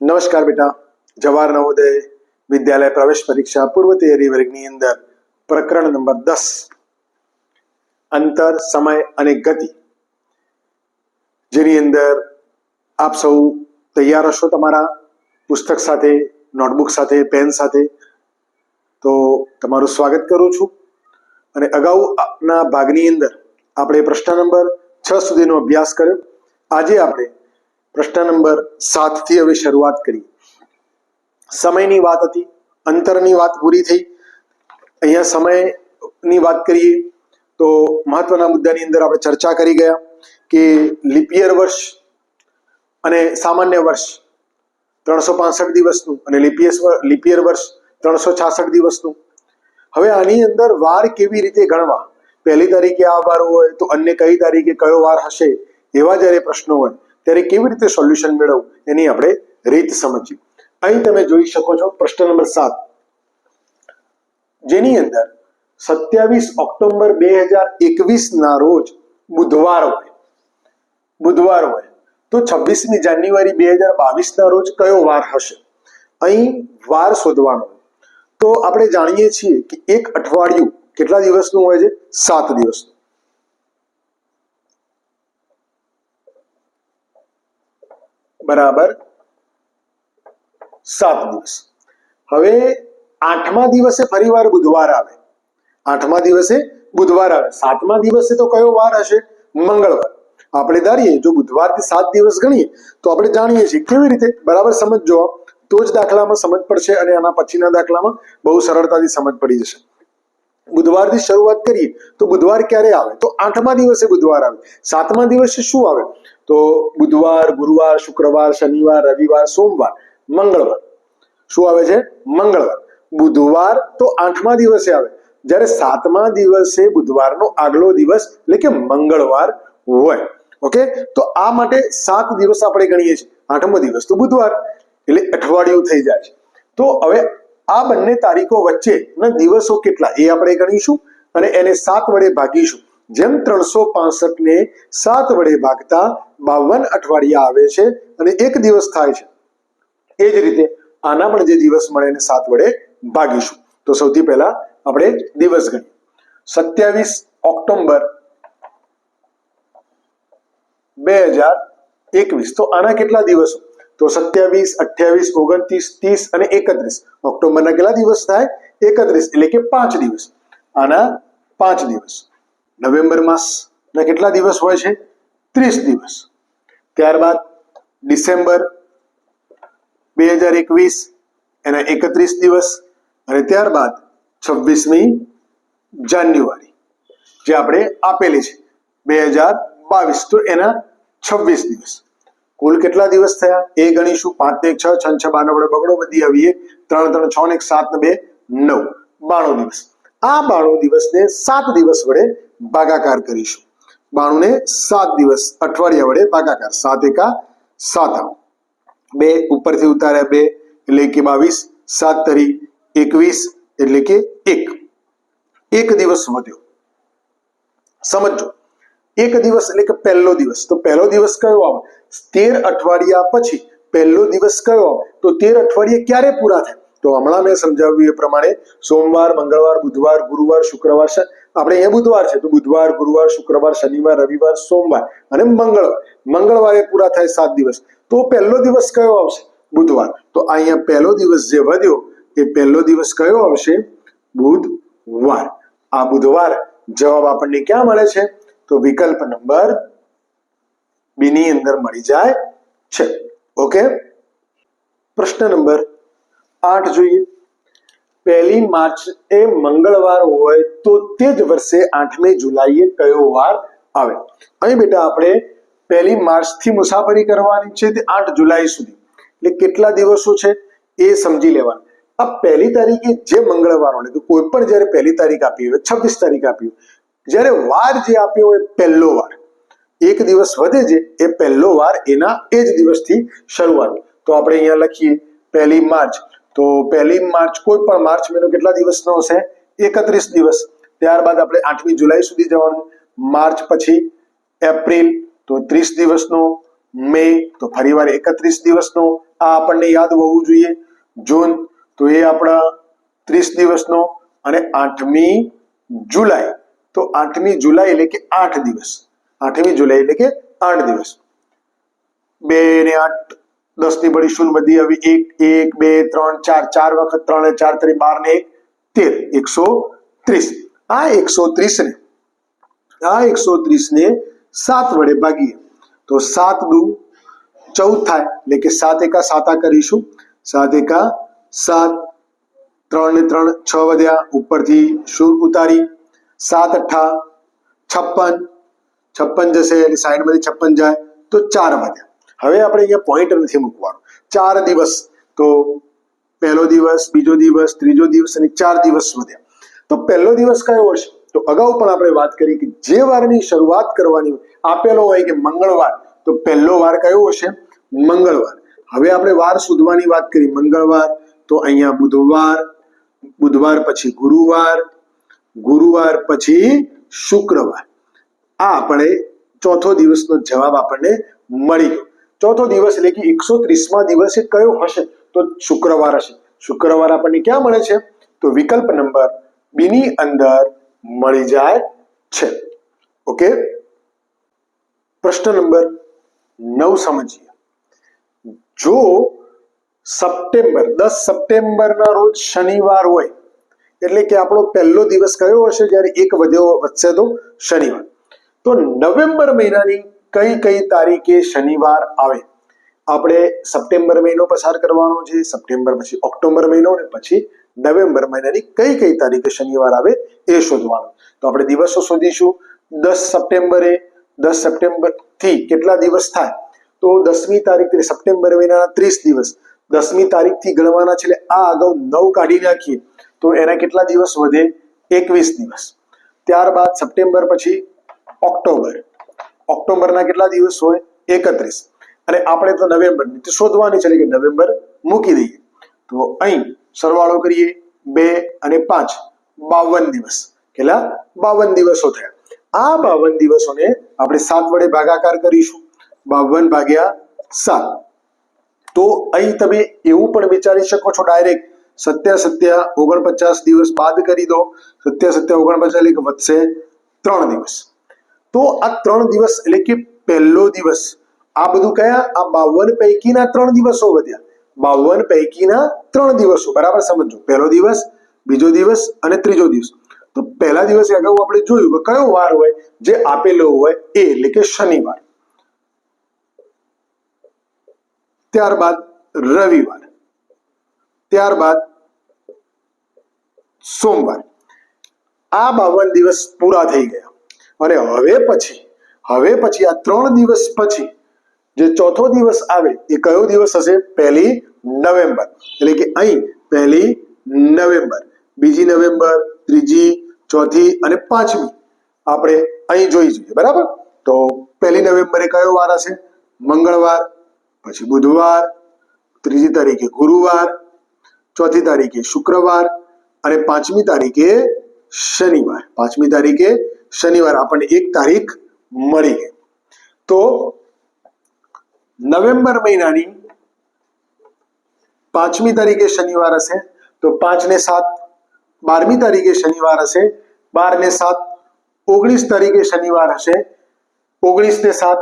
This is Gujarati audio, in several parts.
નમસ્કાર બેટા. જવાહર નવોદય વિદ્યાલય પ્રવેશ પરીક્ષા પૂર્વ તૈયારી વર્ગની અંદર પ્રકરણ નંબર દસ. અંતર, સમય અને ગતિ. જેની અંદર આપ સૌ તૈયાર હશો તમારા પુસ્તક સાથે, નોટબુક સાથે, પેન સાથે. તો તમારું સ્વાગત કરું છું. અને અગાઉના ભાગની અંદર આપણે પ્રશ્ન નંબર છ સુધીનો અભ્યાસ કર્યો. આજે આપણે પ્રશ્ન નંબર સાતથી હવે શરૂઆત કરી સમયની વાત હતી, અંતરની વાત પૂરી થઈ. અહીંયા સમયની વાત કરીએ તો મહત્વના મુદ્દાની અંદર આપણે ચર્ચા કરી ગયા કે લિપિયર વર્ષ અને સામાન્ય વર્ષ ત્રણસો પાસઠ દિવસનું અને લિપિયસ લિપિયર વર્ષ ત્રણસો છાસઠ દિવસનું. હવે આની અંદર વાર કેવી રીતે ગણવા? પહેલી તારીખે આ વાર હોય તો અન્ય કઈ તારીખે કયો વાર હશે એવા જ્યારે પ્રશ્નો હોય ત્યારે કેવી રીતે સોલ્યુશન મેળવવું, એની આપણે રીત સમજીએ. અહીં તમે જોઈ શકો છો પ્રશ્ન નંબર સાત. જેની અંદર સત્યાવીસ ઓક્ટોબર બે હજાર એકવીસ ના રોજ બુધવાર હોય. બુધવાર હોય. તો છવ્વીસમી જાન્યુઆરી બે હજાર બાવીસ ના રોજ કયો વાર હશે? અહીં વાર શોધવાનો તો આપણે જાણીએ છીએ કે એક અઠવાડિયું કેટલા દિવસનું હોય છે? સાત દિવસનું. બરાબર સાત દિવસ. હવે આઠમા દિવસે ફરીવાર બુધવાર આવે. આઠમા દિવસે બુધવાર આવે. સાતમા દિવસે તો કયો વાર હશે? મંગળવાર. આપણે ધારીએ, જો બુધવારથી સાત દિવસ ગણીએ, તો આપણે જાણીએ છીએ કેવી રીતે? બરાબર સમજો તો જ દાખલામાં સમજ પડશે અને આના પછીના દાખલામાં બહુ સરળતાથી સમજ પડી જશે. બુધવારથી શરૂઆત કરીએ, તો બુધવાર ક્યારે આવે? તો આઠમા દિવસે બુધવાર આવે. સાતમા દિવસે શું આવે? તો બુધવાર, ગુરુવાર, શુક્રવાર, શનિવાર, રવિવાર, સોમવાર, મંગળવાર. શું આવે છે? મંગળવાર. બુધવાર તો આઠમા દિવસે આવે. જ્યારે સાતમા દિવસે બુધવારનો આગલો દિવસ એટલે કે મંગળવાર હોય. ઓકે? તો આ માટે સાત દિવસ આપણે ગણીએ છીએ. આઠમો દિવસ તો બુધવાર. એટલે અઠવાડિયું થઈ જાય છે. તો હવે આ બંને તારીખો વચ્ચેના દિવસો કેટલા એ આપણે ગણીશું અને એને સાત વડે ભાગીશું. જેમ ત્રણસો ને સાત વડે ભાગતા બાવન અઠવાડિયા આવે છે અને એક દિવસ થાય છે. એ જ રીતે આના પણ જે દિવસ મળે એને સાત વડે ભાગીશું. તો સૌથી પહેલા આપણે દિવસ ગણીએ. સત્યાવીસ ઓક્ટોબર બે હજાર એકવીસ. તો આના કેટલા દિવસો? તો સત્યાવીસ, અઠ્યાવીસ, ઓગણત્રીસ, ત્રીસ અને એકત્રીસ. ઓક્ટોબરના કેટલા દિવસ થાય? એકત્રીસ. એટલે કે પાંચ દિવસ. આના પાંચ દિવસ. નવેમ્બર માસના કેટલા દિવસ હોય છે? ત્રીસ દિવસ. ત્યારબાદ ડિસેમ્બર બે હજાર એકવીસ, એના એકત્રીસ દિવસ અને ત્યારબાદ છવ્વીસમી જાન્યુઆરી, જે આપણે આપેલી છે બે હજાર બાવીસ. તો એના છવ્વીસ દિવસ. કુલ કેટલા દિવસ થયા? એ ગણીશું. પાંચ ને છ છ છ બાર આપણે બગડો બધી આવીએ. ત્રણ ત્રણ, છ ને સાત ને બે, નવ. બાણો દિવસ. આ બાણો દિવસને સાત દિવસ વડે ભાગાકાર કરીશું. બાણું ને સાત દિવસ અઠવાડિયા વડે ભાગાકાર. સાત એકા સાત બે ઉપરથી ઉતાર્યા બે, એટલે કે બાવીસ. સાત તરી એકવીસ, એટલે કે એક. એક દિવસ વધ્યો. સમજો. એક દિવસ એટલે કે પહેલો દિવસ. તો પહેલો દિવસ કયો આવે? તેર અઠવાડિયા પછી પહેલો દિવસ કયો આવે? તો તેર અઠવાડિયે ક્યારે પૂરા થાય? તો હમણાં મેં સમજાવ્યું એ પ્રમાણે સોમવાર, મંગળવાર, બુધવાર, ગુરુવાર, શુક્રવાર આપણે અહીંયા બુધવાર છે, તો બુધવાર, ગુરુવાર, શુક્રવાર, શનિવાર, રવિવાર, સોમવાર અને મંગળવાર મંગળવારે પૂરા થાય સાત દિવસ. તો પહેલો દિવસ કયો આવશે? બુધવાર. તો અહીંયા પહેલો દિવસ જે વધ્યો એ પહેલો દિવસ કયો આવશે? બુધવાર. આ બુધવાર જવાબ આપણને ક્યાં મળે છે? તો વિકલ્પ નંબર બીની અંદર મળી જાય છે. ઓકે? પ્રશ્ન નંબર આઠ જોઈએ. પહેલી માર્ચ એ મંગળવાર હોય તો તે જ વર્ષે આઠમી જુલાઈએ કયો વાર આવે? અહીં બેટા આપણે પહેલી માર્ચથી મુસાફરી કરવાની છે તે આઠ જુલાઈ સુધી. એટલે કેટલા દિવસો છે એ સમજી લેવાનું. આ પહેલી તારીખે જે મંગળવાર હોય કોઈ પણ જ્યારે પહેલી તારીખ આપી હોય, છવ્વીસ તારીખ આપી હોય, જ્યારે વાર જે આપ્યો હોય પહેલો વાર, એક દિવસ વધે છે એ પહેલો વાર એના એ જ દિવસથી શરૂઆત. તો આપણે અહીંયા લખીએ, પહેલી માર્ચ તો પહેલી માર્ચ, કોઈ પણ માર્ચ મહિનો કેટલા દિવસનો હશે? એકત્રીસ દિવસ. ત્યારબાદ આપણે આઠમી જુલાઈ સુધી જવાનું. માર્ચ પછી એપ્રિલ, તો ત્રીસ દિવસનો. મે, તો ફરીવાર એકત્રીસ દિવસનો. આ આપણને યાદ હોવું જોઈએ. જૂન, તો એ આપણા ત્રીસ દિવસનો. અને આઠમી જુલાઈ, તો આઠમી જુલાઈ એટલે કે આઠ દિવસ. આઠમી જુલાઈ એટલે કે આઠ દિવસ. બે ને આઠ દસની બળી શૂન્ય બધી આવી એક એક બે ત્રણ ચાર ચાર વખત ત્રણ ને ચાર તરી બાર ને એક તેર એકસો ત્રીસ આ એકસો ત્રીસ ને આ એકસો ત્રીસ ને સાત વડે ભાગીએ તો સાત દુ ચૌદ થાય એટલે કે સાત એકા સાતા કરીશું સાત એકા સાત ત્રણ ને ત્રણ છ વધ્યા ઉપરથી શૂન્ય ઉતારી સાત અઠ્ઠા છપ્પન છપ્પન જશે એટલે સાઈડમાંથી છપ્પન જાય તો ચાર વધ્યા હવે આપણે અહીંયા પોઈન્ટ નથી મૂકવાનો. ચાર દિવસ, તો પહેલો દિવસ, બીજો દિવસ, ત્રીજો દિવસ અને ચાર દિવસ વધ્યા. તો પહેલો દિવસ કયો હશે? તો અગાઉ પણ આપણે વાત કરી કે જે વારની શરૂઆત કરવાની આપેલો હોય કે મંગળવાર, તો પહેલો વાર કયો હશે? મંગળવાર. હવે આપણે વાર શોધવાની વાત કરી, મંગળવાર, તો અહીંયા બુધવાર બુધવાર પછી ગુરુવાર ગુરુવાર પછી શુક્રવાર. આ આપણે ચોથો દિવસનો જવાબ આપણને મળી ગયો. ચોથો દિવસ, એટલે કે એકસો ત્રીસમાં દિવસે કયો હશે? તો શુક્રવાર હશે. શુક્રવાર આપણને ક્યાં મળે છે? તો વિકલ્પ નંબર બીની અંદર મળી જાય છે. ઓકે? પ્રશ્ન નંબર નવ સમજીએ. જો સપ્ટેમ્બર, દસ સપ્ટેમ્બરના રોજ શનિવાર હોય, એટલે કે આપણો પહેલો દિવસ કયો હશે? જ્યારે એક વધ્યો વધશે તો શનિવાર. તો નવેમ્બર મહિનાની કઈ કઈ તારીખે શનિવાર આવે? આપણે સપ્ટેમ્બર મહિનો પસાર કરવાનો છે, સપ્ટેમ્બર પછી ઓક્ટોબર મહિનો અને પછી નવેમ્બર મહિનાની કઈ કઈ તારીખે શનિવાર આવે એ શોધવાનું. તો આપણે દિવસો શોધીશું. દસ સપ્ટેમ્બરે, દસ સપ્ટેમ્બરથી કેટલા દિવસ થાય? તો દસમી તારીખ એટલે સપ્ટેમ્બર મહિનાના ત્રીસ દિવસ. દસમી તારીખથી ગણવાના છે એટલે આ અગાઉ નવ કાઢી નાખીએ. તો એના કેટલા દિવસ વધે? એકવીસ દિવસ. ત્યારબાદ સપ્ટેમ્બર પછી ઓક્ટોબર. ઓક્ટોબરના કેટલા દિવસ હોય? એકત્રીસ. અને આપણે તો નવેમ્બરની શોધવાની છે કે નવેમ્બર મૂકી દઈએ. તો અહીં સરવાળો કરીએ, બે અને પાંચ. બાવન દિવસ. કેટલા? બાવન દિવસો થયા. આ બાવન દિવસોને આપણે સાત વડે ભાગાકાર કરીશું. બાવન ભાગ્યા સાત. તો અહીં તમે એવું પણ વિચારી શકો છો ડાયરેક્ટ, સત્યા સત્યા ઓગણપચાસ દિવસ બાદ કરી દો. સત્યા સત્યા ઓગણપચાસ એટલે વધશે ત્રણ દિવસ. તો આ ત્રણ દિવસ એટલે કે પહેલો દિવસ. આ બધું કયા? આ બાવન પૈકીના ત્રણ દિવસો વધ્યા. બાવન પૈકીના ત્રણ દિવસો. બરાબર સમજો. પહેલો દિવસ, બીજો દિવસ અને ત્રીજો દિવસ. તો પહેલા દિવસે અગાઉ આપણે જોયું કે કયો વાર હોય? જે આપેલો હોય એ, એટલે કે શનિવાર. ત્યારબાદ રવિવાર. ત્યારબાદ સોમવાર. આ બાવન દિવસ પૂરા થઈ ગયા. અને હવે પછી હવે પછી, આ ત્રણ દિવસ પછી, જે ચોથો દિવસ આવે, એ કયો દિવસ હશે? પહેલી નવેમ્બર. એટલે કે અહીં, પહેલી નવેમ્બર. બીજી નવેમ્બર, ત્રીજી, ચોથી અને પાંચમી. આપણે અહીં જોઈ જોઈએ, બરાબર? તો પહેલી નવેમ્બરે કયો વાર હશે? મંગળવાર, પછી બુધવાર, ત્રીજી તારીખે ગુરુવાર, ચોથી તારીખે શુક્રવાર અને પાંચમી તારીખે શનિવાર. પાંચમી તારીખે શનિવાર આપણને એક તારીખ મળી. ગઈ તો નવેમ્બર મહિનાની પાંચમી તારીખે શનિવાર હશે, તો પાંચ ને સાત, બારમી તારીખે શનિવાર હશે બાર ને સાત, ઓગણીસ તારીખે શનિવાર હશે ઓગણીસ ને સાત,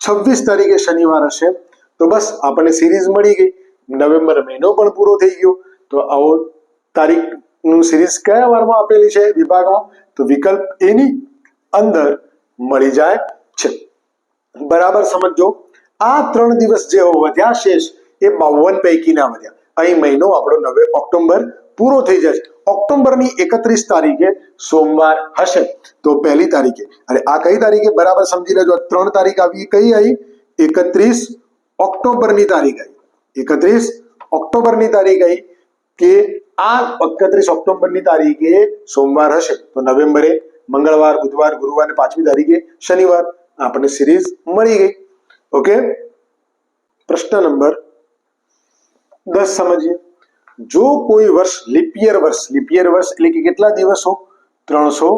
છવ્વીસ તારીખે શનિવાર હશે. તો બસ આપણને સિરીઝ મળી ગઈ. નવેમ્બર મહિનો પણ પૂરો થઈ ગયો. તો આવો તારીખનું સિરીઝ કયા વારમાં આપેલી છે વિભાગમાં? તો વિકલ્પ એની અંદર મળી જાય છે. બરાબર સમજો આ ત્રણ દિવસ જે વધ્યા શેષ, એ બાવન પૈકીના વધ્યા. અહીં મહિનો આપણો નવે ઓક્ટોબર પૂરો થઈ જશે ઓક્ટોબરની એકત્રીસ તારીખે સોમવાર હશે. તો પહેલી તારીખે. અને આ કઈ તારીખે? બરાબર સમજી લેજો. ત્રણ તારીખ આવી કઈ આવી એકત્રીસ ઓક્ટોબરની તારીખ આવી. એકત્રીસ ઓક્ટોબરની તારીખ આવી કે આ એકત્રીસ ઓક્ટોબરની તારીખે સોમવાર હશે. તો નવેમ્બરે મંગળવાર, બુધવાર, ગુરુવાર ને પાંચમી તારીખે શનિવાર આપણને સિરીઝ મળી ગઈ. ઓકે પ્રશ્ન નંબર દસ સમજીએ. જો કોઈ વર્ષ લિપિયર વર્ષ લિપિયર વર્ષ એટલે કે કેટલા દિવસો? ત્રણસો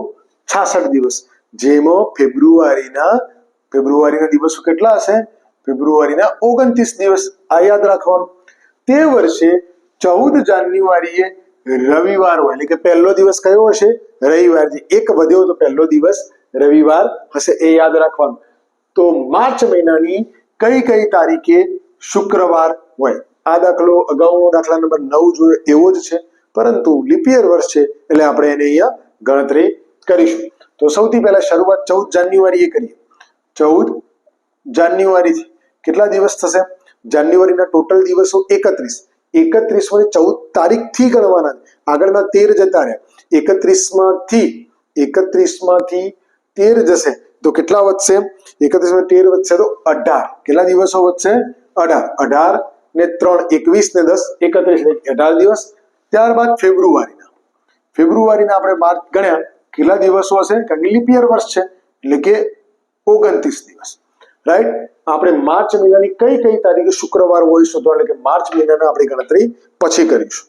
છાસઠ દિવસ. જેમાં ફેબ્રુઆરીના ફેબ્રુઆરીના દિવસો કેટલા હશે? ફેબ્રુઆરીના ઓગણત્રીસ દિવસ. આ યાદ રાખવાનું. તે વર્ષે ચૌદ જાન્યુઆરીએ રવિવાર હોય, એટલે કે પહેલો દિવસ કયો હશે? રવિવાર જે એક વધ્યો તો પહેલો દિવસ રવિવાર હશે એ યાદ રાખવાનું. તો માર્ચ મહિનાની કઈ કઈ તારીખે શુક્રવાર હોય? આ દાખલો અગાઉનો દાખલા નંબર નવ જોયો એવો જ છે, પરંતુ લિપિયર વર્ષ છે એટલે આપણે એને અહીંયા ગણતરી કરીશું. તો સૌથી પહેલા શરૂઆત ચૌદ જાન્યુઆરીએ કરીએ. ચૌદ જાન્યુઆરીથી કેટલા દિવસ થશે? જાન્યુઆરીના ટોટલ દિવસો એકત્રીસ. એકત્રીસમાંથી ચૌદ તારીખથી ગણવાના આગળના તેર જતા રહ્યા. એકત્રીસમાંથી એકત્રીસમાંથી તેર જશે. તો કેટલા વધશે? એકત્રીસમાં તેર વધશે તો અઢાર. કેટલા દિવસો વધશે? અઢાર. અઢાર ને ત્રણ, એકવીસ ને દસ, એકત્રીસ અઢાર દિવસ. ત્યારબાદ ફેબ્રુઆરીના. ફેબ્રુઆરીના આપણે બાર ગણ્યા. કેટલા દિવસો હશે? કારણ કે લિપિયર વર્ષ છે. એટલે કે ઓગણત્રીસ દિવસ. રાઈટ? આપણે માર્ચ મહિનાની કઈ કઈ તારીખે શુક્રવાર હોય શોધવા એટલે કે માર્ચ મહિનાના આપણે ગણતરી પછી કરીશું.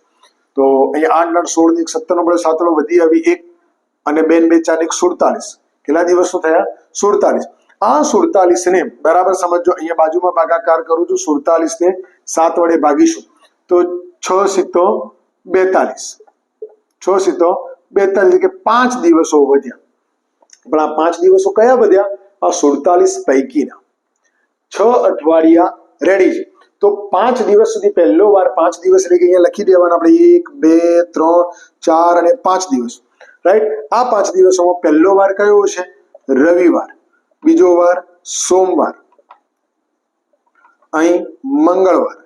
તો અહીંયા આઠ આઠ સોળની સત્તર નંબર સાતડો વધી આવી એક અને બેન બે ચાર એક સુડતાલીસ. કેટલા દિવસો થયા? સુડતાલીસ. આ સુડતાલીસ ને બરાબર સમજો, અહીંયા બાજુમાં ભાગાકાર કરું છું સુડતાલીસ ને સાત વડે ભાગીશું. તો છ સિત્તો બેતાલીસ. છ સિત્તો બેતાલીસ કે પાંચ દિવસો વધ્યા. પણ આ પાંચ દિવસો કયા વધ્યા? આ સુડતાલીસ પૈકીના. છ અઠવાડિયા રેડી છે. તો પાંચ દિવસ સુધી પહેલો વાર પાંચ દિવસ એટલે કે અહીંયા લખી દેવાના આપણે એક, બે, ત્રણ, ચાર અને પાંચ દિવસ. રાઈટ આ પાંચ દિવસોમાં પહેલો વાર કયો છે રવિવાર. બીજો વાર સોમવાર. અહીં મંગળવાર.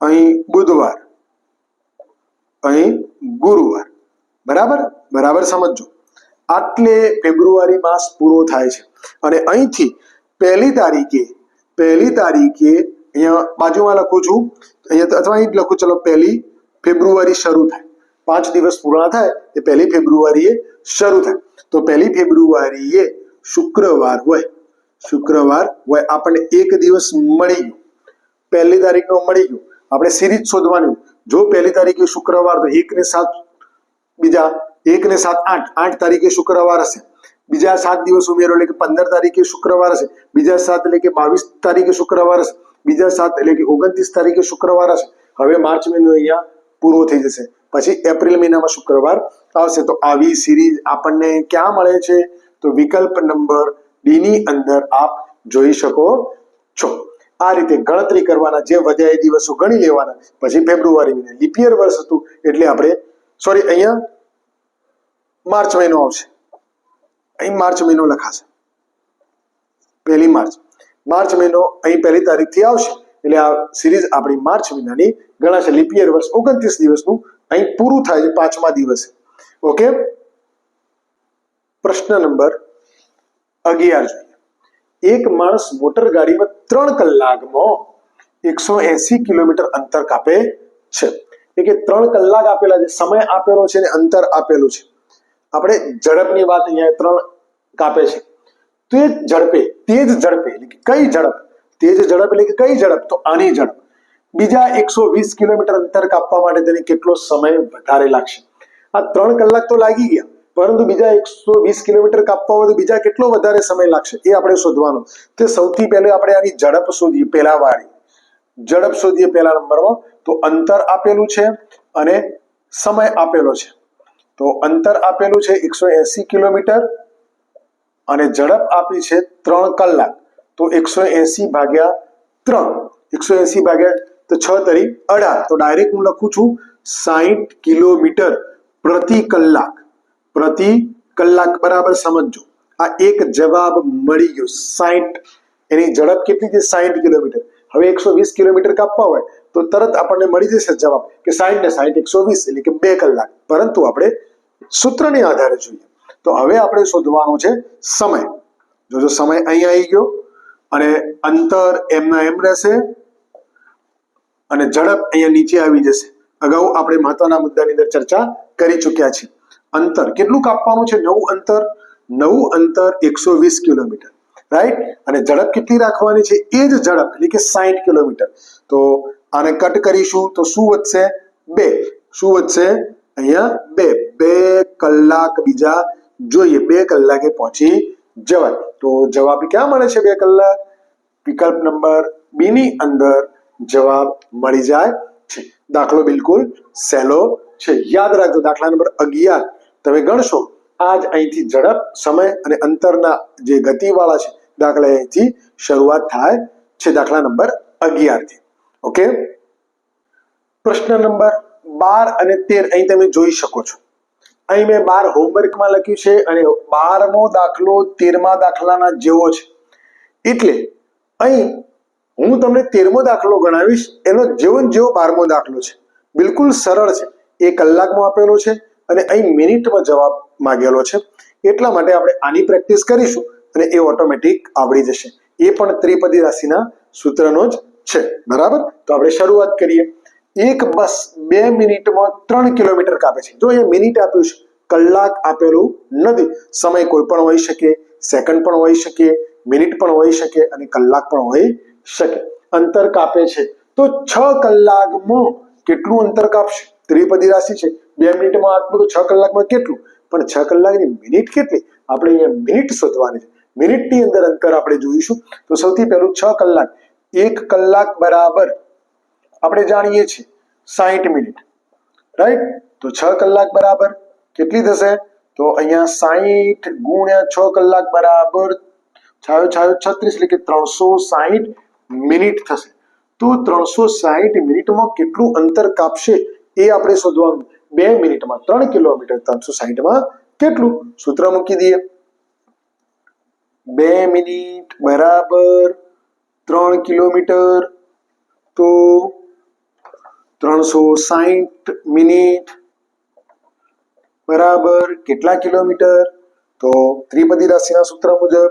અહીં બુધવાર. અહીં ગુરુવાર. બરાબર? બરાબર સમજો આટલે ફેબ્રુઆરી માસ પૂરો થાય છે. અને અહીંથી પહેલી તારીખે પહેલી તારીખે અહીંયા બાજુમાં લખું છું, અહીંયા અથવા અહીં જ લખું, ચલો પહેલી ફેબ્રુઆરી શરૂ થાય. પાંચ દિવસ પૂર્ણ થાય, એ પહેલી ફેબ્રુઆરીએ શરૂ થાય. તો પહેલી ફેબ્રુઆરીએ શુક્રવાર હોય શુક્રવાર હોય, આપણને એક દિવસ મળી ગયું. પહેલી તારીખનો મળી ગયો. આપણે સિરીજ શોધવાની. જો પહેલી તારીખે શુક્રવાર, તો એક ને સાત, બીજા એક ને સાત, આઠ. આઠ તારીખે શુક્રવાર હશે. બીજા સાત દિવસ ઉમેરો એટલે કે પંદર તારીખે શુક્રવાર હશે. બીજા સાત એટલે કે બાવીસ તારીખે શુક્રવાર હશે. બીજા સાત એટલે કે ઓગણત્રીસ તારીખે શુક્રવાર હશે. હવે માર્ચ મહિનો અહીંયા પૂરો થઈ જશે. પછી એપ્રિલ મહિનામાં શુક્રવાર આવશે. તો આવી સિરીઝ આપણને ક્યાં મળે છે? તો વિકલ્પ નંબર ડી ની અંદર આપ જોઈ શકો છો. આ રીતે ગણતરી કરવાના જે વધ્યા એ દિવસો ગણી લેવાના. પછી ફેબ્રુઆરી મહિને લિપિયર વર્ષ હતું એટલે આપણે સોરી અહીંયા માર્ચ મહિનો આવશે. અહીં માર્ચ મહિનો લખાશે. પહેલી માર્ચ. માર્ચ મહિનો અહીં પહેલી તારીખથી આવશે. એટલે આ સિરીઝ આપણી માર્ચ મહિનાની ગણાશે. લિપિયર વર્ષ ઓગણત્રીસ દિવસનું અહીં પૂરું થાય છે પાંચમા દિવસે. ઓકે? પ્રશ્ન નંબર અગિયાર જોઈએ. એક માણસ મોટર ગાડીમાં ત્રણ કલાકમાં એકસો એસી કિલોમીટર અંતર કાપે છે. એટલે કે ત્રણ કલાક આપેલા છે સમય આપેલો છે અને અંતર આપેલું છે. આપણે ઝડપની વાત અહીંયા ત્રણ કાપે છે. તે જ ઝડપે, તે જ ઝડપે, એટલે કે કઈ ઝડપ? તે જ ઝડપ એટલે કે કઈ ઝડપ? તો આની ઝડપ. બીજા એકસો વીસ કિલોમીટર અંતર કાપવા માટે તેને કેટલો સમય વધારે લાગશે? આ ત્રણ કલાક તો લાગી ગયા, પરંતુ બીજા એકસો વીસ કિલોમીટર કાપવા હોય તો બીજા કેટલો વધારે સમય લાગશે? એ આપણે શોધવાનું. તે સૌથી પહેલા આપણે આની ઝડપ શોધીએ, પહેલા વાળી. ઝડપ શોધીએ પહેલા નંબરમાં તો અંતર આપેલું છે અને સમય આપેલો છે. તો અંતર આપેલું છે એકસો એસી કિલોમીટર અને ઝડપ આપી છે ત્રણ કલાક. તો એકસો એસી ભાગ્યા ત્રણ. એકસો એસી ભાગ્યા તો છ તરી અઢાર. તો ડાયરેક્ટ હું લખું છું સાહીઠ કિલોમીટર પ્રતિ કલાક. પ્રતિ કલાક બરાબર સમજો આ એક જવાબ મળી ગયો. સાહીઠ એની ઝડપ કેટલી છે? સાહીઠ કિલોમીટર. હવે એકસો વીસ કિલોમીટર કાપવા હોય તો તરત આપણને મળી જશે જવાબ કે સાહીઠ ને સાહીઠ એકસો વીસ એટલે કે બે કલાક. પરંતુ આપણે સૂત્રને આધારે જોઈએ. તો હવે આપણે શોધવાનો છે સમય. જોજો સમય અહીં આવી ગયો અને અંતર એમના એમ રહેશે અને ઝડપ અહીંયા નીચે આવી જશે. અગાઉ આપણે મહત્વના મુદ્દાની અંદર ચર્ચા કરી ચૂક્યા છીએ. અંતર કેટલું કાપવાનું છે? નવું અંતર? નવું અંતર એકસો વીસ કિલોમીટર. રાઈટ અને ઝડપ કેટલી રાખવાની છે? એ જ ઝડપ, એટલે કે સાહીઠ કિલોમીટર. તો આને કટ કરીશું તો શું વધશે? બે. શું વધશે? અહીંયા બે. બે કલાક બીજા જોઈએ. બે કલાકે પહોંચી જવાય. તો જવાબ ક્યાં મળે છે બે કલાક? વિકલ્પ નંબર બી ની અંદર જવાબ મળી જાય છે. દાખલો બિલકુલ સહેલો છે. યાદ રાખજો, દાખલા નંબર અગિયાર. તમે ગણશો, આજ અહીંથી ઝડપ, સમય અને અંતરના જે ગતિવાળા છે, દાખલા અહીંથી શરૂઆત થાય છે દાખલા નંબર અગિયારથી. ઓકે? પ્રશ્ન નંબર બાર અને તેર અહીં તમે જોઈ શકો છો. અહીં મેં બાર હોમવર્કમાં લખ્યું છે અને બારમો દાખલો તેરમા દાખલાના જેવો છે. એટલે અહીં હું તમને તેરમો દાખલો ગણાવીશ, એનો જેવો જેવો બારમો દાખલો છે. બિલકુલ સરળ છે. એ કલાકમાં આપેલો છે અને અહીં મિનિટમાં જવાબ માંગેલો છે. એટલા માટે આપણે આની પ્રેક્ટિસ કરીશું અને એ ઓટોમેટિક આવડી જશે. એ પણ ત્રિપદી રાશિના સૂત્રનો જ છે. બરાબર? તો આપણે શરૂઆત કરીએ. એક બસ બે મિનિટમાં ત્રણ કિલોમીટર કાપે છે. જો અહીંયા મિનિટ આપ્યું છે, કલાક આપેલું નથી. સમય કોઈ પણ હોઈ શકે, સેકન્ડ પણ હોઈ શકે, મિનિટ પણ હોઈ શકે અને કલાક પણ હોઈ શકે. અંતર કાપે છે. તો છ કલાકમાં કેટલું અંતર કાપશે? ત્રિપદી રાશિ છે. બે મિનિટમાં આટલું તો છ કલાકમાં કેટલું? પણ છ કલાકની મિનિટ કેટલી? આપણે અહીંયા મિનિટ શોધવાની છે. મિનિટની અંદર અંતર આપણે જોઈશું. તો સૌથી પહેલું છ કલાક. એક કલાક બરાબર આપણે જાણીએ છીએ સાહીઠ મિનિટ. રાઈટ તો છ કલાક બરાબર. કેટલી થશે? તો અહીંયા સાહીઠ ગુણ્યા છ કલાક બરાબર છાયો છાયો છત્રીસ, એટલે કે ત્રણસો સાહીઠ મિનિટ થશે. તો ત્રણસો સાહીઠ મિનિટમાં કેટલું અંતર કાપશે એ આપણે શોધવાનું. બે મિનિટમાં, ત્રણ કિલોમીટર, ત્રણસો સાહીઠમાં કેટલું? સૂત્ર મૂકી દઈએ. બે મિનિટ બરાબર ત્રણ કિલોમીટર. તો ત્રણસો સાહીઠ મિનિટ બરાબર કેટલા કિલોમીટર? તો ત્રિપદી રાશિના સૂત્ર મુજબ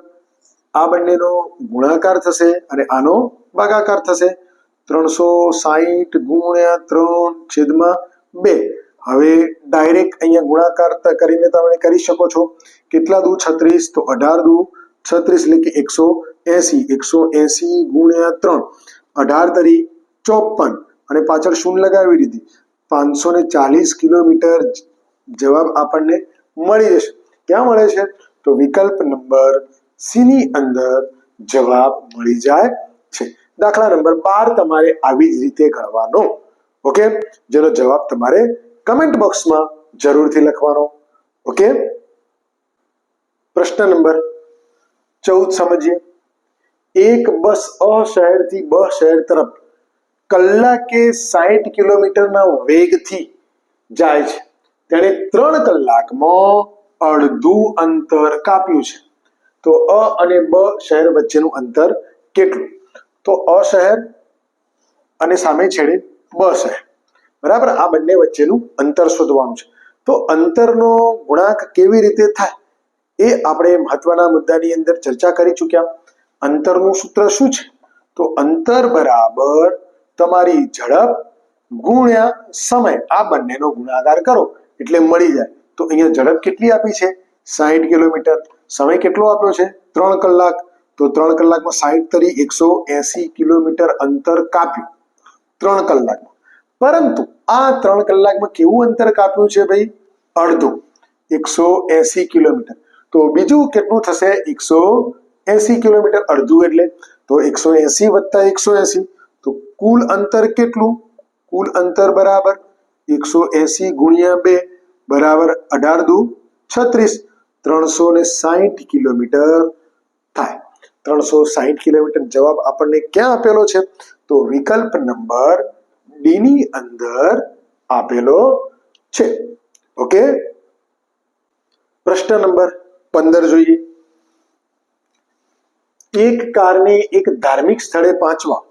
આ બંનેનો ગુણાકાર થશે અને આનો ભાગાકાર થશે. ત્રણસો સાહીઠ ગુણ્યા ત્રણ છેદમાં બે. હવે ડાયરેક્ટ અહીંયા ગુણાકાર કરીને તમે કરી શકો છો. કેટલા દુ? છત્રીસ. તો અઢાર દુ. છત્રીસ એટલે કે એકસો એસી. એકસો એસી ગુણ્યા ત્રણ. અઢાર તરી ચોપન. અને પાછળ શૂન લગાવી દીધી? પાંચસો ને ચાલીસ કિલોમીટર જવાબ આપણને મળી જશે. ક્યાં મળે છે? તો વિકલ્પ નંબર સી ની અંદર જવાબ મળી જાય છે. દાખલા નંબર બાર તમારે આવી જ રીતે ગણવાનો. ઓકે? જેનો જવાબ તમારે કમેન્ટ બોક્સમાં જરૂરથી લખવાનો. ઓકે? પ્રશ્ન નંબર ચૌદ સમજીએ. એક બસ અ શહેરથી બ શહેર તરફ. કલાકે સાહીઠ કિલોમીટરના વેગથી જાય છે. તેણે ત્રણ કલાકમાં અડધું અંતર કાપ્યું છે. તો અ અને બ શહેર વચ્ચેનું અંતર કેટલું? તો અ શહેર અને સામે છેડે બ શહેર. બરાબર? આ બંને વચ્ચેનું અંતર શોધવાનું છે. તો અંતરનો ગુણાંક કેવી રીતે થાય? એ આપણે મહત્વના મુદ્દાની અંદર ચર્ચા કરી ચૂક્યા. અંતરનું સૂત્ર શું છે? તો અંતર બરાબર તમારી ઝડપ ગુણ્યા સમય, આ બંનેનો ગુણાકાર કરો એટલે મળી જાય. તો અહીંયા ઝડપ કેટલી આપી છે? સાહીઠ કિલોમીટર. સમય કેટલો આપ્યો છે? ત્રણ કલાક. તો ત્રણ કલાકમાં સાહીઠ તરી એકસો એસી કિલોમીટર અંતર કાપ્યું. ત્રણ કલાકમાં. પરંતુ આ ત્રણ કલાકમાં કેવું અંતર કાપ્યું છે ભાઈ? અડધું. એકસો એસી કિલોમીટર. તો બીજું કેટલું થશે? એકસો એસી કિલોમીટર અડધું એટલે. તો એકસો એસી વત્તા એકસો એસી. તો કુલ અંતર કેટલું કુલ અંતર બરાબર એકસો એસી ગુણ્યા બે બરાબર અઢાર દુ છત્રીસ ત્રણસો ને સાહીઠ કિલોમીટર થાય ત્રણસો સાહીઠ કિલોમીટર જવાબ આપણને ક્યાં આપેલો છે તો વિકલ્પ નંબર ડી ની અંદર આપેલો છે ઓકે પ્રશ્ન નંબર પંદર જોઈએ એક કારને એક ધાર્મિક સ્થળે પહોંચવા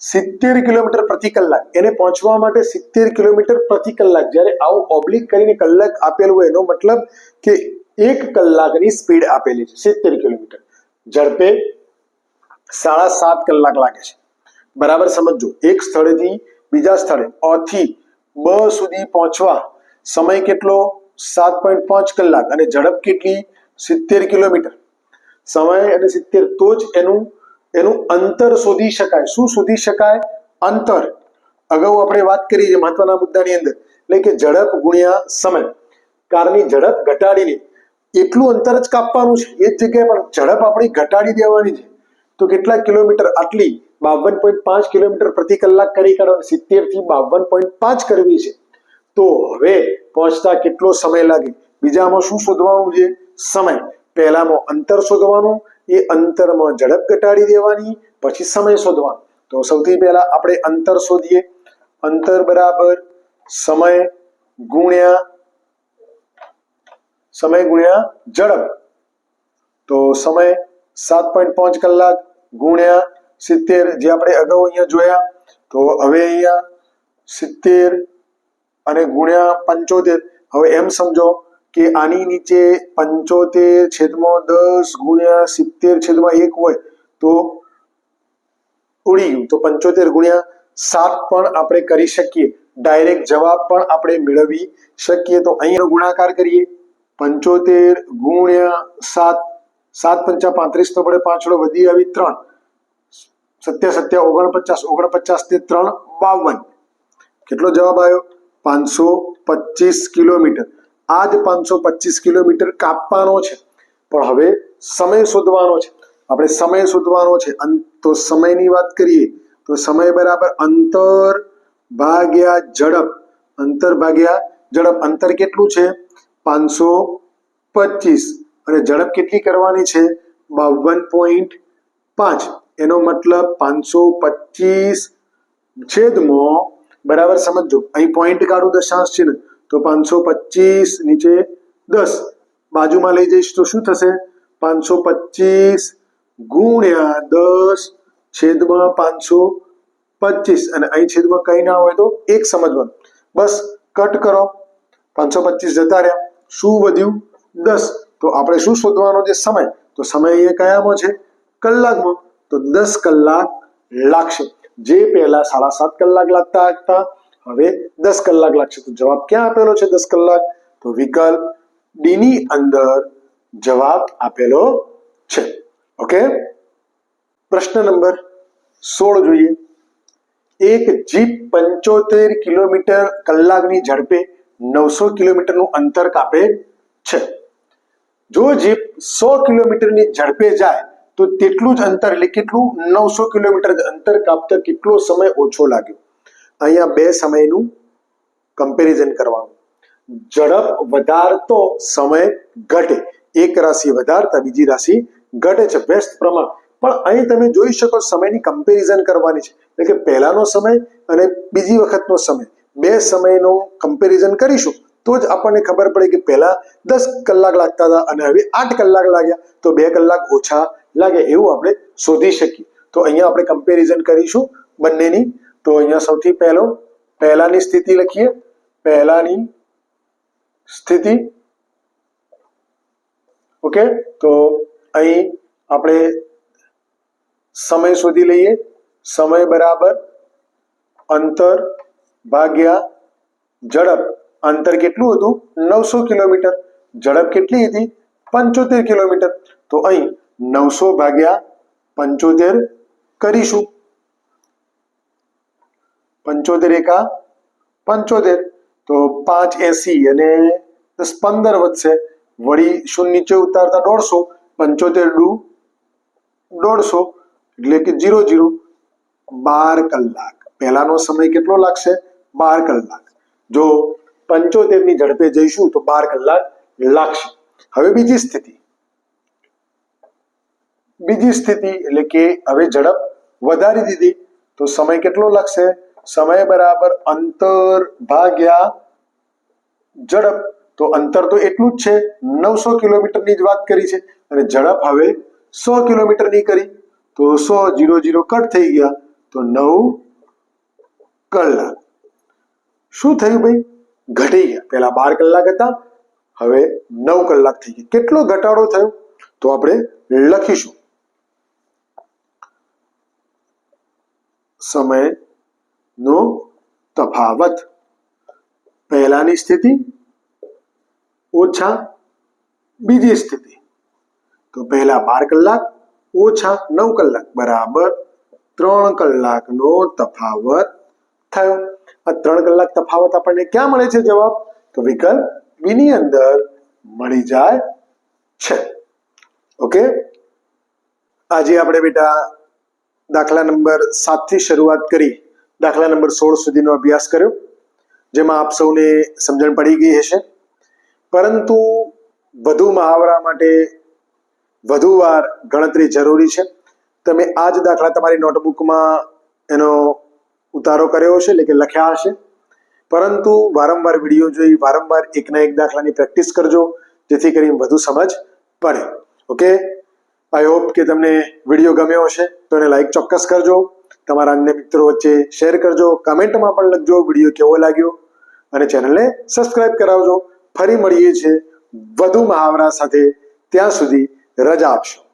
સિત્તેર કિલોમીટર પ્રતિ કલાક. એને પહોંચવા માટે સિત્તેર કિલોમીટર પ્રતિ કલાક. જ્યારે આવું ઓબ્લિક કરીને કલાક આપેલું હોય, એનો મતલબ કે એક કલાકની સ્પીડ આપેલી છે, સિત્તેર કિલોમીટર. ઝડપે સાડા સાત કલાક લાગે છે. બરાબર સમજો એક સ્થળેથી બીજા સ્થળે. અ બ સુધી પહોંચવા સમય કેટલો? સાત પોઈન્ટ પાંચ કલાક. અને ઝડપ કેટલી? સિત્તેર કિલોમીટર. સમય અને સિત્તેર તો જ એનું એનું અંતર શોધી શકાય. શું શોધી શકાય? અંતર. અગાઉ આપણે વાત કરી છે મહત્વના મુદ્દાની અંદર, એટલે કે ઝડપ ગુણ્યા સમય. કારની ઝડપ ઘટાડીને એટલું અંતર જ કાપવાનું છે. એ જ જગ્યાએ પણ ઝડપ આપણી ઘટાડી દેવાની છે. તો કેટલા કિલોમીટર આટલી બાવન પોઈન્ટ પાંચ કિલોમીટર પ્રતિ કલાક કરી કાઢવાની સિત્તેરથી બાવન પોઈન્ટ પાંચ કરવી છે. તો હવે પહોંચતા કેટલો સમય લાગે? બીજામાં શું શોધવાનું છે? સમય. પહેલામાં અંતર શોધવાનું એ અંતરમાં ઝડપ ઘટાડી દેવાની, પછી સમય શોધવાનો. તો સૌથી પહેલા આપણે અંતર શોધીએ. અંતર બરાબર સમય ગુણ્યા સમય ગુણ્યા ઝડપ. તો સમય સાત પોઈન્ટ પાંચ કલાક ગુણ્યા સિત્તેર, જે આપણે અગાઉ અહીંયા જોયા. તો હવે અહીંયા સિત્તેર અને ગુણ્યા પંચોતેર. હવે એમ સમજો કે આની નીચે પંચોતેર છેદમાં દસ ગુણ્યા સિત્તેર છેદમાં એક હોય, તો ઉડી ગયું તો પંચોતેર ગુણ્યા સાત પણ આપણે કરી શકીએ. ડાયરેક્ટ જવાબ પણ આપણે મેળવી શકીએ. તો અહીંયા ગુણાકાર કરીએ. પંચોતેર ગુણ્યા સાત. સાત પંચા પાંત્રીસ તો પડે પાંચડો વધી આવી ત્રણ. સત્યા સત્યા ઓગણપચાસ. ઓગણપચાસ તે ત્રણ બાવન. કેટલો જવાબ આવ્યો? પાંચસો પચીસ કિલોમીટર. આ જ પાંચસો પચીસ કિલોમીટર કાપવાનો છે. પણ હવે સમય શોધવાનો છે. આપણે સમય શોધવાનો છે. તો સમયની વાત કરીએ, તો સમય બરાબર અંતર ભાગ્યા ઝડપ. અંતર ભાગ્યા ઝડપ. અંતર કેટલું છે? પાંચસો પચીસ. અને ઝડપ કેટલી કરવાની છે? બાવન પોઈન્ટ પાંચ. એનો મતલબ પાંચસો પચીસ છેદમાં, બરાબર સમજો અહીં પોઈન્ટ કાઢું દશાંશ છે ને તો પાંચસો પચીસ નીચે દસ. બાજુમાં લઈ જઈશ તો શું થશે? પાંચસો પચીસ ગુણ્યા દસ છેદમાં પાંચસો પચીસ. અને અહીં છેદમાં કઈ ના હોય તો એક સમજવાનું. બસ, કટ કરો. પાંચસો પચીસ જતા રહ્યા. શું વધ્યું? દસ. તો આપણે શું શોધવાનો છે? સમય. તો સમય એ કયામાં છે? કલાકમાં. તો દસ કલાક લાગશે. જે પહેલા સાડા સાત કલાક લાગતા હતા હવે દસ કલાક લાગશે. તો જવાબ ક્યાં આપેલો છે દસ કલાક? તો વિકલ્પ ડી ની અંદર જવાબ આપેલો છે. ઓકે? પ્રશ્ન નંબર સોળ જોઈએ. એક જીપ પંચોતેર કિલોમીટર કલાકની ઝડપે નવસો કિલોમીટરનું અંતર કાપે છે. જો જીપ સો કિલોમીટરની ઝડપે જાય, તો તેટલું જ અંતર એટલે કેટલું? નવસો કિલોમીટર અંતર કાપતા કેટલો સમય ઓછો લાગ્યો? અહીંયા બે સમયનું કમ્પેરિઝન કરવાનું. ઝડપ વધારતો સમય ઘટે. એક રાશિ વધારતા બીજી રાશિ ઘટે છે. વ્યસ્ત પ્રમાણ. પણ અહીં તમે જોઈ શકો સમયની કમ્પેરિઝન કરવાની છે. એટલે કે પહેલાનો સમય અને બીજી વખતનો સમય. બે સમયનું કમ્પેરિઝન કરીશું તો જ આપણને ખબર પડે કે પહેલા દસ કલાક લાગતા હતા અને હવે આઠ કલાક લાગ્યા. તો બે કલાક ઓછા લાગે એવું આપણે શોધી શકીએ. તો અહીંયા આપણે કમ્પેરિઝન કરીશું બંનેની. તો અહીંયા સૌથી પહેલો, પહેલાની સ્થિતિ લખીએ. પહેલાની સ્થિતિ. ઓકે? તો અહીં આપણે સમય શોધી લઈએ. સમય બરાબર અંતર ભાગ્યા ઝડપ. અંતર કેટલું હતું? નવસો કિલોમીટર. ઝડપ કેટલી હતી? પંચોતેર કિલોમીટર. તો અહીં નવસો ભાગ્યા પંચોતેર કરીશું. પંચોતેર એકા પંચોતેર. તો પાંચ એસી અને દસ પંદર વધશે. વળી શૂન્ય નીચે ઉતારતા દોઢસો, પંચોતેર ડુ દોઢસો, એટલે કે જીરો જીરો. બાર કલાક. પહેલાનો સમય કેટલો લાગશે? બાર કલાક. જો પંચોતેરની ઝડપે જઈશું તો બાર કલાક લાગશે. હવે બીજી સ્થિતિ. બીજી સ્થિતિ એટલે કે હવે ઝડપ વધારી દીધી. તો સમય કેટલો લાગશે? સમય બરાબર અંતર ભાગ્યા ઝડપ. તો અંતર તો એટલું જ છે, નવસો કિલોમીટરની જ વાત કરી છે. અને ઝડપ હવે સો કિલોમીટરની કરી. તો સો જીરો જીરો કટ થઈ ગયા. તો નવ કલાક. શું થયું ભાઈ? ઘટી ગયા. પહેલા બાર કલાક હતા, હવે નવ કલાક થઈ ગયા. કેટલો ઘટાડો થયો? તો આપણે લખીશું. સમયનો તફાવત પહેલાની સ્થિતિ ઓછા બીજી સ્થિતિ તો પહેલા બાર કલાક ઓછા નવ કલાક બરાબર ત્રણ કલાકનો તફાવત થયો આ ત્રણ કલાક તફાવત આપણને ક્યાં મળે છે જવાબ તો વિકલ્પ બી ની અંદર મળી જાય છે ઓકે આજે આપણે બેટા દાખલા નંબર સાતથી શરૂઆત કરી દાખલા નંબર સોળ સુધીનો અભ્યાસ કર્યો, જેમાં આપ સૌને સમજણ પડી ગઈ હશે. પરંતુ વધુ મહાવરા માટે વધુ વાર ગણતરી જરૂરી છે. તમે આ જ દાખલા તમારી નોટબુકમાં એનો ઉતારો કર્યો હશે, એટલે કે લખ્યા હશે. પરંતુ વારંવાર વીડિયો જોઈ, વારંવાર એકના એક દાખલાની પ્રેક્ટિસ કરજો, જેથી કરીને વધુ સમજ પડે. ઓકે? આઈ હોપ કે તમને વીડિયો ગમ્યો હશે, તો એને લાઈક ચોક્કસ કરજો. તમારા અન્ય મિત્રો વચ્ચે શેર કરજો. કમેન્ટમાં પણ લખજો વીડિયો કેવો લાગ્યો અને ચેનલને સબસ્ક્રાઇબ કરાવજો. ફરી મળીએ છીએ વધુ મહાવરા સાથે. ત્યાં સુધી રજા આપશો.